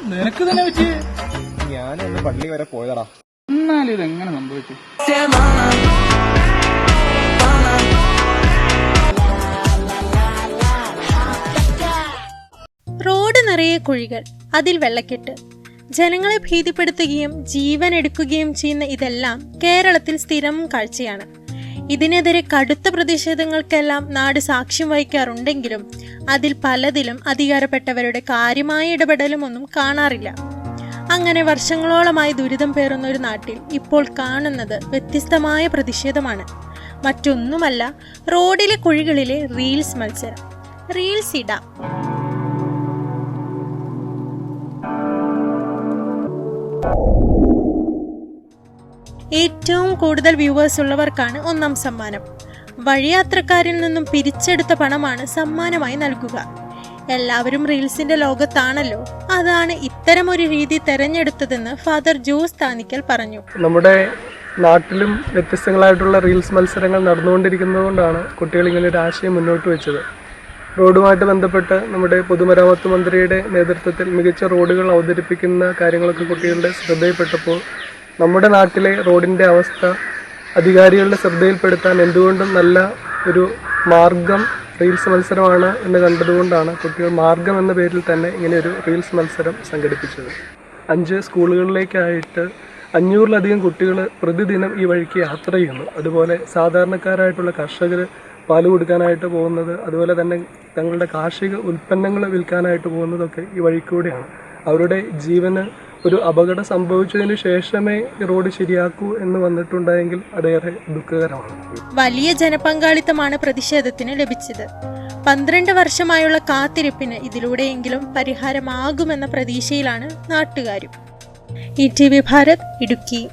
നിനക്ക് തന്നെ വെച്ച് ഞാനൊന്ന് പള്ളി വരെ പോയതടാ. എന്നാലും ഇതെങ്ങനെ സംഭവിച്ചു? റോഡ് നിറയെ കുഴികൾ അതിൽ വെള്ളക്കെട്ട്. ജനങ്ങളെ ഭീതിപ്പെടുത്തുകയും ജീവൻ എടുക്കുകയും ചെയ്യുന്ന ഇതെല്ലാം കേരളത്തിൽ സ്ഥിരം കാഴ്ചയാണ്. ഇതിനെതിരെ കടുത്ത പ്രതിഷേധങ്ങൾക്കെല്ലാം നാട് സാക്ഷ്യം വഹിക്കാറുണ്ടെങ്കിലും അതിൽ പലതിലും അധികാരപ്പെട്ടവരുടെ കാര്യമായ ഇടപെടലും ഒന്നും കാണാറില്ല. അങ്ങനെ വർഷങ്ങളോളമായി ദുരിതം പേറുന്ന ഒരു നാട്ടിൽ ഇപ്പോൾ കാണുന്നത് വ്യത്യസ്തമായ പ്രതിഷേധമാണ്. മറ്റൊന്നുമല്ല റോഡിലെ കുഴികളിലെ റീൽസ് മത്സരം. റീൽസ് ഇടാം. ഏറ്റവും കൂടുതൽ വ്യൂവേഴ്സ് ഉള്ളവർക്കാണ് ഒന്നാം സമ്മാനം. വഴിയാത്രക്കാരിൽ നിന്നും പിരിച്ചെടുത്ത പണമാണ് സമ്മാനമായി നൽകുക. എല്ലാവരും റീൽസിന്റെ ലോകത്താണല്ലോ. അതാണ് ഇത്തരം ഒരു രീതി തെരഞ്ഞെടുത്തതെന്ന് ഫാദർ ജോസ് താനിക്കൽ പറഞ്ഞു. നമ്മുടെ നാട്ടിലും വ്യത്യസ്തങ്ങളായിട്ടുള്ള റീൽസ് മത്സരങ്ങൾ നടന്നുകൊണ്ടിരിക്കുന്നതുകൊണ്ടാണ് കുട്ടികൾ ഇങ്ങനെ ഒരു ആശയം മുന്നോട്ട് വെച്ചത്. റോഡുമായിട്ട് ബന്ധപ്പെട്ട് നമ്മുടെ പൊതുമരാമത്ത് മന്ത്രിയുടെ നേതൃത്വത്തിൽ മികച്ച റോഡുകൾ അവതരിപ്പിക്കുന്ന കാര്യങ്ങളൊക്കെ കുട്ടികളുടെ ശ്രദ്ധയിൽപ്പെട്ടപ്പോൾ നമ്മുടെ നാട്ടിലെ റോഡിന്റെ അവസ്ഥ അധികാരികളുടെ ശ്രദ്ധയിൽപ്പെടുത്താൻ എന്തുകൊണ്ടും നല്ല ഒരു മാർഗം റീൽസ് മത്സരമാണ് എന്ന് കണ്ടതുകൊണ്ടാണ് കുട്ടികൾ മാർഗം എന്ന പേരിൽ തന്നെ ഇങ്ങനെ ഒരു റീൽസ് മത്സരം സംഘടിപ്പിച്ചത്. അഞ്ച് സ്കൂളുകളിലേക്കായിട്ട് അഞ്ഞൂറിലധികം കുട്ടികൾ പ്രതിദിനം ഈ വഴിക്ക് യാത്ര ചെയ്യുന്നു. അതുപോലെ സാധാരണക്കാരായിട്ടുള്ള കർഷകർ പാൽ കൊടുക്കാനായിട്ട് പോകുന്നത് അതുപോലെ തന്നെ തങ്ങളുടെ കാർഷിക ഉൽപ്പന്നങ്ങൾ വിൽക്കാനായിട്ട് പോകുന്നതൊക്കെ ഈ വഴിക്കൂടെയാണ്. അവരുടെ ജീവന് ഒരു അപകടം സംഭവിച്ചതിന് ശേഷമേ റോഡ് ശരിയാക്കൂ എന്ന് വന്നിട്ടുണ്ടായെങ്കിൽ അതേറെ ദുഃഖകരമാണ്. വലിയ ജനപങ്കാളിത്തമാണ് പ്രതിഷേധത്തിന് ലഭിച്ചത്. പന്ത്രണ്ട് വർഷമായുള്ള കാത്തിരിപ്പിന് ഇതിലൂടെയെങ്കിലും പരിഹാരമാകുമെന്ന പ്രതീക്ഷയിലാണ് നാട്ടുകാരും. E T V Bharat Idukki.